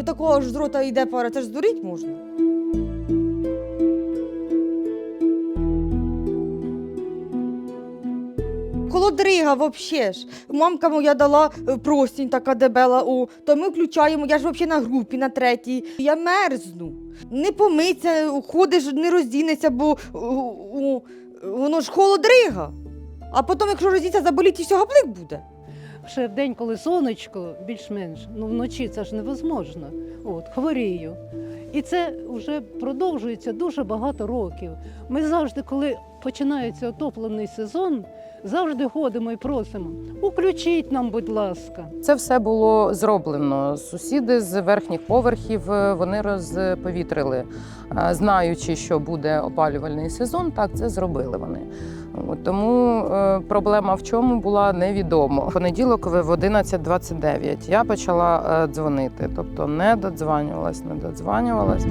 І такого аж з рота йде пара, це ж здуріть можна. Холодрига вообще ж. Мамка моя дала е, простінь така дебела, о, то ми включаємо, я ж взагалі на групі, на третій. Я мерзну. Не помиться, ходиш, не роздінеться, бо о, о, воно ж холодрига. А потім, якщо роздіться, заболіть, і все габлик буде. Ще в день, коли сонечко, більш-менш, ну вночі це ж невозможно. От, хворію. І це вже продовжується дуже багато років. Ми завжди, коли починається отоплений сезон, завжди ходимо і просимо: уключіть нам, будь ласка. Це все було зроблено. Сусіди з верхніх поверхів е, вони розповітрили, Е, знаючи, що буде опалювальний сезон. Так це зробили вони. Тому е, проблема в чому була невідомо. Понеділок в 11.29 я почала е, дзвонити, тобто не додзванювалась, не додзванювалась.